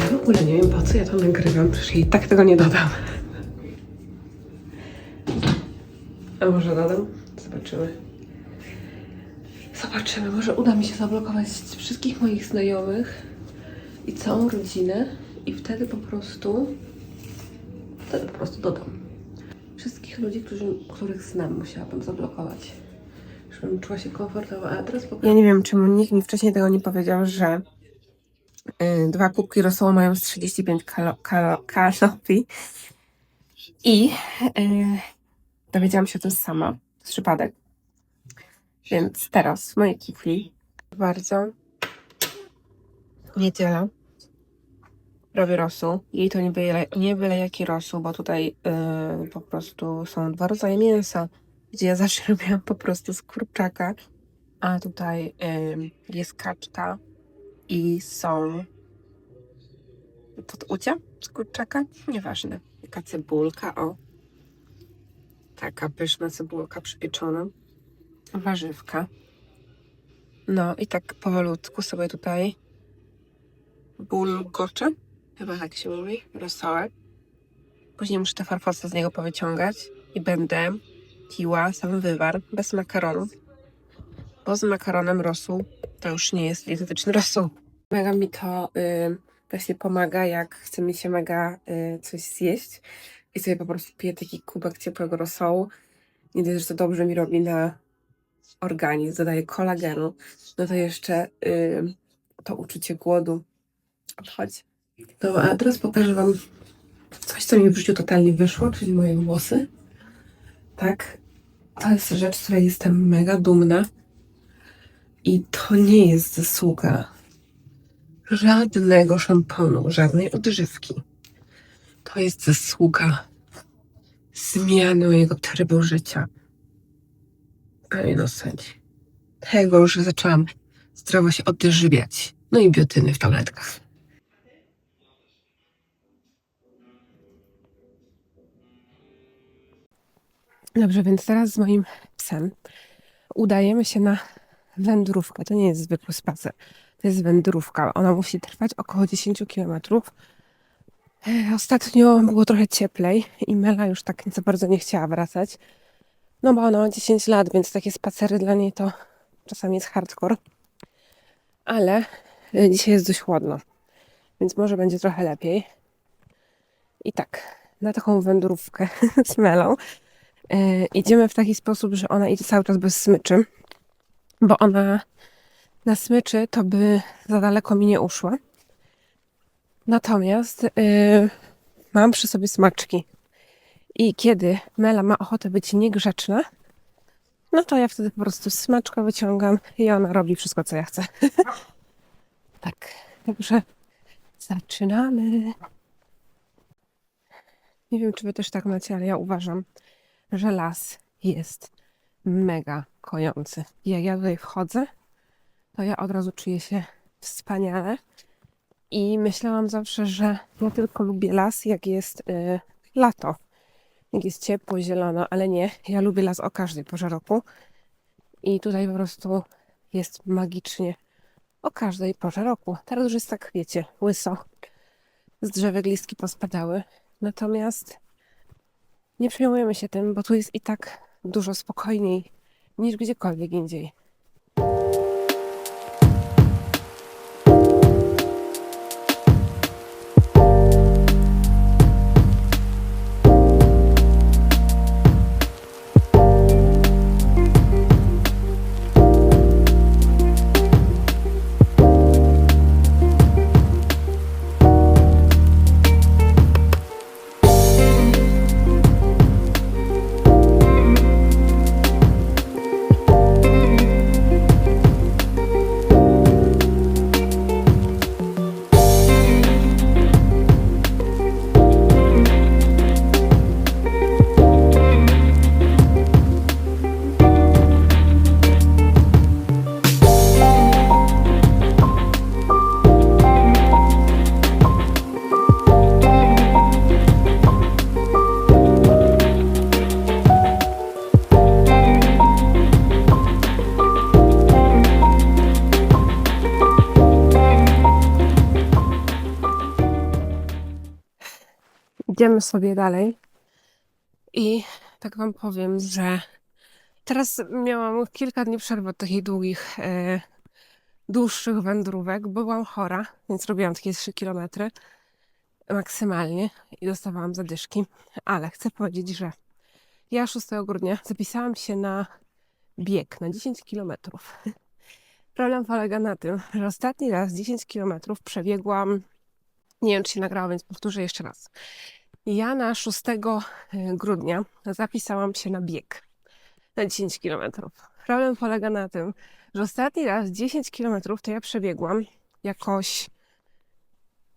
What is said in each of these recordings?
Ja w ogóle nie wiem, po co ja to nagrywam, przecież i tak tego nie dodam. A może dodam? Zobaczymy. Zobaczymy, może uda mi się zablokować wszystkich moich znajomych i całą rodzinę i wtedy po prostu wtedy po prostu dodam. Wszystkich ludzi, którzy, których znam, musiałabym zablokować. Żebym czuła się komfortowo. A teraz pokażę. Ja nie wiem, czemu nikt mi wcześniej tego nie powiedział, że y, dwa kubki rosołu mają z 35 kalo, kalo, kalorii. I y, dowiedziałam się o tym sama. Z przypadek. Więc teraz w mojej kifli bardzo niedziela robię rosół. Jej to nie byle, nie byle jaki rosół, bo tutaj yy, po prostu są dwa rodzaje mięsa, gdzie ja zawsze robiłam po prostu z kurczaka, a tutaj jest kaczka i są poducia z kurczaka, nieważne, taka cebulka, o, taka pyszna cebulka przypieczona, warzywka. No i tak powolutku sobie tutaj bulgocze, chyba tak się mówi, rosołek. Później muszę te farfoce z niego powyciągać i będę piła sam wywar bez makaronu. Bo z makaronem rosół to już nie jest dietetyczny rosół. Mega mi to y, właśnie pomaga, jak chce mi się mega y, coś zjeść i sobie po prostu piję taki kubek ciepłego rosołu. Nie dość, że to dobrze mi robi na organizm, dodaje kolagenu, no to jeszcze y, to uczucie głodu odchodzi. A teraz pokażę Wam coś, co mi w życiu totalnie wyszło, czyli moje włosy. Tak, to jest rzecz, z której jestem mega dumna. I to nie jest zasługa żadnego szamponu, żadnej odżywki. To jest zasługa zmiany mojego trybu życia. A mianowicie tego, że zaczęłam zdrowo się odżywiać. No i biotyny w tabletkach. Dobrze, więc teraz z moim psem udajemy się na wędrówkę. To nie jest zwykły spacer. To jest wędrówka. Ona musi trwać około 10 km. Ostatnio było trochę cieplej i Mela już tak za bardzo nie chciała wracać. No bo ona ma 10 lat, więc takie spacery dla niej to czasami jest hardcore. Ale y, dzisiaj jest dość chłodno, więc może będzie trochę lepiej. I tak, na taką wędrówkę z Melą yy, idziemy w taki sposób, że ona idzie cały czas bez smyczy, bo ona na smyczy to by za daleko mi nie uszła. Natomiast yy, mam przy sobie smaczki. I kiedy Mela ma ochotę być niegrzeczna, no to ja wtedy po prostu smaczka wyciągam i ona robi wszystko, co ja chcę. tak, także zaczynamy. Nie wiem, czy wy też tak macie, ale ja uważam, że las jest mega kojący. Jak ja tutaj wchodzę, to ja od razu czuję się wspaniale. I myślałam zawsze, że ja tylko lubię las, jak jest y, lato jak jest ciepło, zielono, ale nie. Ja lubię las o każdej porze roku. I tutaj po prostu jest magicznie o każdej porze roku. Teraz już jest tak, wiecie, łyso. Z drzewek listki pospadały. Natomiast nie przejmujemy się tym, bo tu jest i tak dużo spokojniej niż gdziekolwiek indziej. Idziemy sobie dalej. I tak wam powiem, że teraz miałam kilka dni przerwy od takich długich, e, dłuższych wędrówek. Byłam chora, więc robiłam takie 3 kilometry maksymalnie i dostawałam zadyszki. Ale chcę powiedzieć, że ja 6 grudnia zapisałam się na bieg na 10 kilometrów. Problem polega na tym, że ostatni raz 10 kilometrów przebiegłam, nie wiem czy się nagrało, więc powtórzę jeszcze raz. Ja na 6 grudnia zapisałam się na bieg na 10 kilometrów. Problem polega na tym, że ostatni raz 10 kilometrów to ja przebiegłam jakoś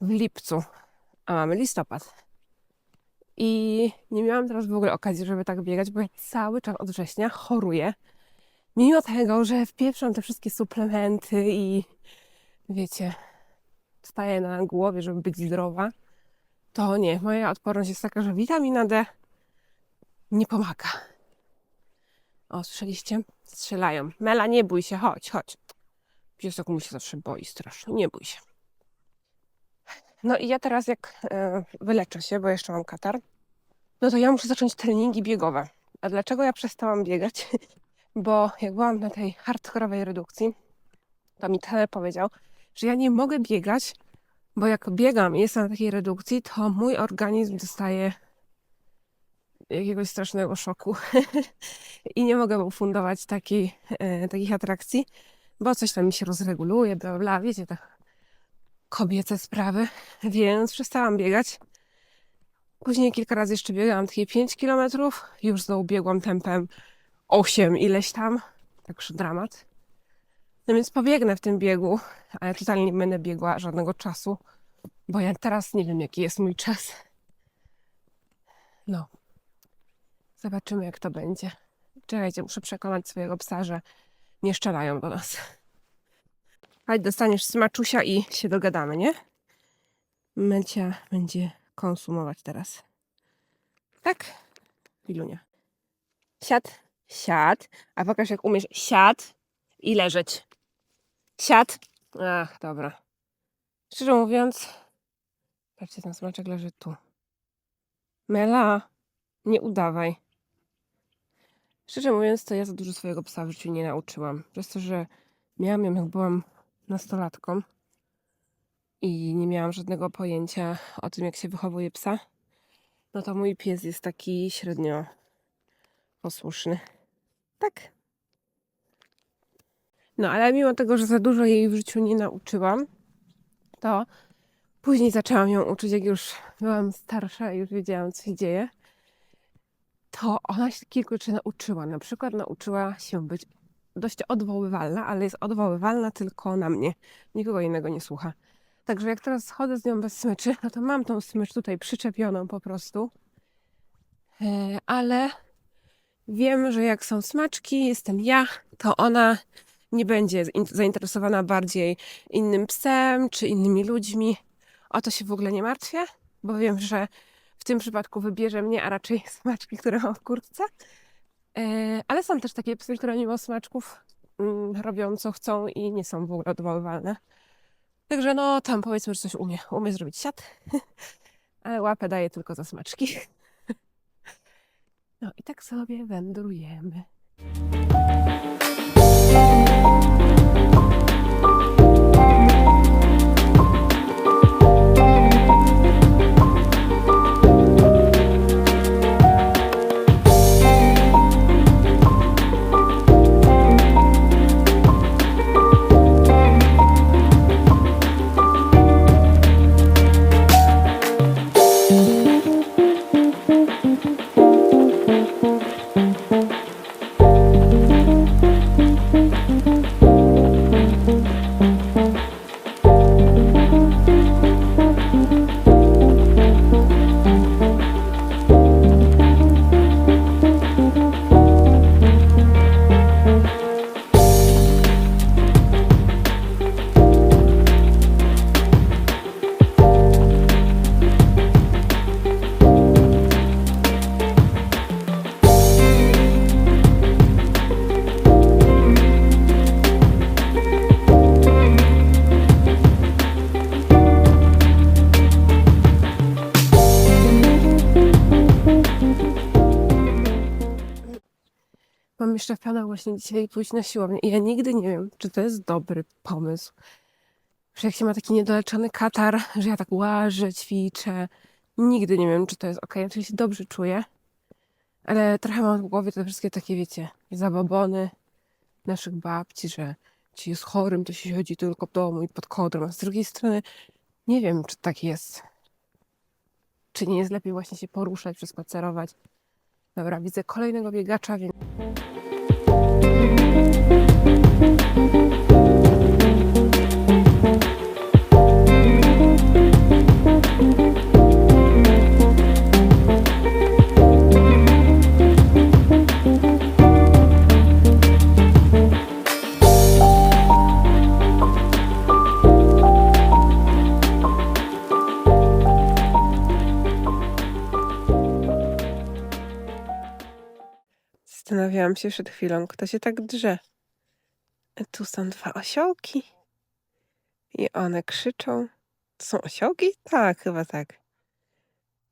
w lipcu, a mamy listopad. I nie miałam teraz w ogóle okazji, żeby tak biegać, bo ja cały czas od września choruję. Mimo tego, że wpieprzam te wszystkie suplementy i wiecie, staję na głowie, żeby być zdrowa, to nie. Moja odporność jest taka, że witamina D nie pomaga. O, słyszeliście? Strzelają. Mela, nie bój się, chodź, chodź. Piesek mu się zawsze boi strasznie, nie bój się. No i ja teraz jak e, wyleczę się, bo jeszcze mam katar, no to ja muszę zacząć treningi biegowe. A dlaczego ja przestałam biegać? Bo jak byłam na tej hardkorowej redukcji, to mi trener powiedział, że ja nie mogę biegać, bo jak biegam i jestem na takiej redukcji, to mój organizm dostaje jakiegoś strasznego szoku i nie mogę mu fundować takiej, e, takich atrakcji, bo coś tam mi się rozreguluje, bla, bla, wiecie, tak kobiece sprawy, więc przestałam biegać. Później kilka razy jeszcze biegałam takie 5 km, już znowu biegłam tempem 8 ileś tam, także dramat. No więc pobiegnę w tym biegu, ale totalnie nie będę biegła żadnego czasu, bo ja teraz nie wiem, jaki jest mój czas. No. Zobaczymy, jak to będzie. Czekajcie, muszę przekonać swojego psa, że nie szczelają do nas. Chodź, dostaniesz smaczusia i się dogadamy, nie? Melcia będzie konsumować teraz. Tak? Ilunia. Siad, siad. A pokaż, jak umiesz siad i leżeć. Siad. Ach, dobra. Szczerze mówiąc, patrzcie, ten smaczek leży tu. Mela, nie udawaj. Szczerze mówiąc, to ja za dużo swojego psa w życiu nie nauczyłam. Przez to, że miałam ją, jak byłam nastolatką i nie miałam żadnego pojęcia o tym, jak się wychowuje psa, no to mój pies jest taki średnio posłuszny. Tak. No, ale mimo tego, że za dużo jej w życiu nie nauczyłam, to później zaczęłam ją uczyć, jak już byłam starsza i już wiedziałam, co się dzieje. To ona się kilku rzeczy nauczyła. Na przykład nauczyła się być dość odwoływalna, ale jest odwoływalna tylko na mnie. Nikogo innego nie słucha. Także jak teraz chodzę z nią bez smyczy, no to mam tą smycz tutaj przyczepioną po prostu. E, ale wiem, że jak są smaczki, jestem ja, to ona nie będzie zainteresowana bardziej innym psem czy innymi ludźmi. O to się w ogóle nie martwię, bo wiem, że w tym przypadku wybierze mnie, a raczej smaczki, które mam w kurtce. E, ale są też takie psy, które mimo smaczków mm, robią co chcą i nie są w ogóle odwoływalne. Także no tam powiedzmy, że coś umie. Umie zrobić siat, ale łapę daje tylko za smaczki. No i tak sobie wędrujemy. Planach właśnie dzisiaj pójść na siłownię. I ja nigdy nie wiem, czy to jest dobry pomysł. Że jak się ma taki niedoleczony katar, że ja tak łażę, ćwiczę. Nigdy nie wiem, czy to jest ok. Oczywiście się dobrze czuję, ale trochę mam w głowie te wszystkie takie, wiecie, zabobony naszych babci, że ci jest chorym, to się chodzi tylko w domu i pod kodrą. A z drugiej strony nie wiem, czy tak jest. Czy nie jest lepiej właśnie się poruszać, przespacerować. Dobra, widzę kolejnego biegacza, więc Thank you. Zastanawiałam się przed chwilą, kto się tak drze. Tu są dwa osiołki. I one krzyczą. To są osiołki? Tak, chyba tak.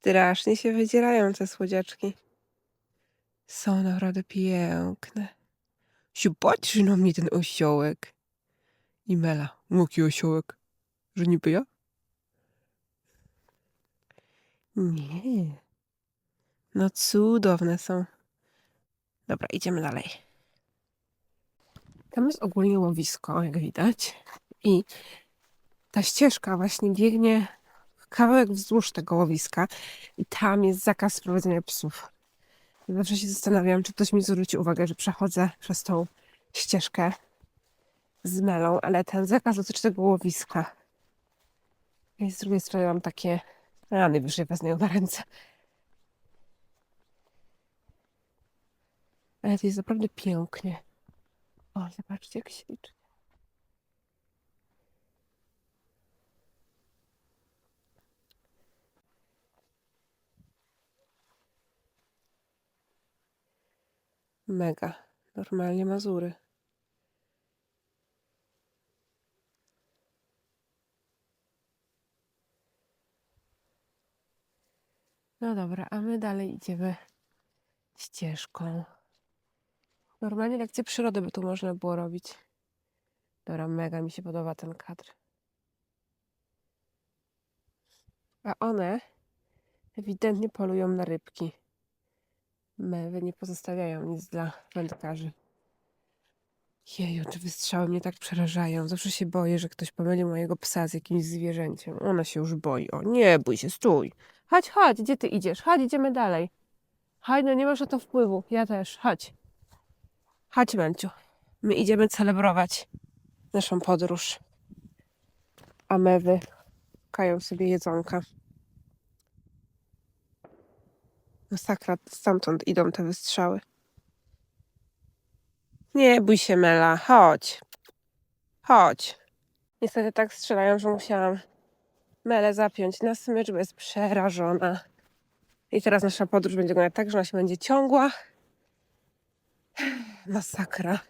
Strasznie się wydzierają te słodziaczki. Są naprawdę piękne. Się patrzy na mnie ten osiołek. I Mela. Jaki osiołek? Że niby ja? Nie. No cudowne są. Dobra, idziemy dalej. Tam jest ogólnie łowisko, jak widać. I ta ścieżka właśnie biegnie kawałek wzdłuż tego łowiska. I tam jest zakaz prowadzenia psów. Zawsze się zastanawiam, czy ktoś mi zwróci uwagę, że przechodzę przez tą ścieżkę z melą, ale ten zakaz dotyczy tego łowiska. I z drugiej strony mam takie, a najwyżej wezmę na ręce. Ale to jest naprawdę pięknie. O, zobaczcie, jak ślicznie. Mega. Normalnie Mazury. No dobra, a my dalej idziemy ścieżką. Normalnie lekcje przyrody by tu można było robić. Dobra, mega mi się podoba ten kadr. A one ewidentnie polują na rybki. Mewy nie pozostawiają nic dla wędkarzy. Jeju, te wystrzały mnie tak przerażają. Zawsze się boję, że ktoś pomyli mojego psa z jakimś zwierzęciem. Ona się już boi. O, nie bój się, stój. Chodź, chodź, gdzie ty idziesz? Chodź, idziemy dalej. Chodź, no nie masz na to wpływu. Ja też, chodź. Chodź, Melciu. My idziemy celebrować naszą podróż. A mewy kają sobie jedzonka. Masakra, stamtąd idą te wystrzały. Nie bój się, Mela, chodź. Chodź. Niestety tak strzelają, że musiałam Melę zapiąć na smycz, bo jest przerażona. I teraz nasza podróż będzie wyglądać tak, że ona się będzie ciągła. Masakra.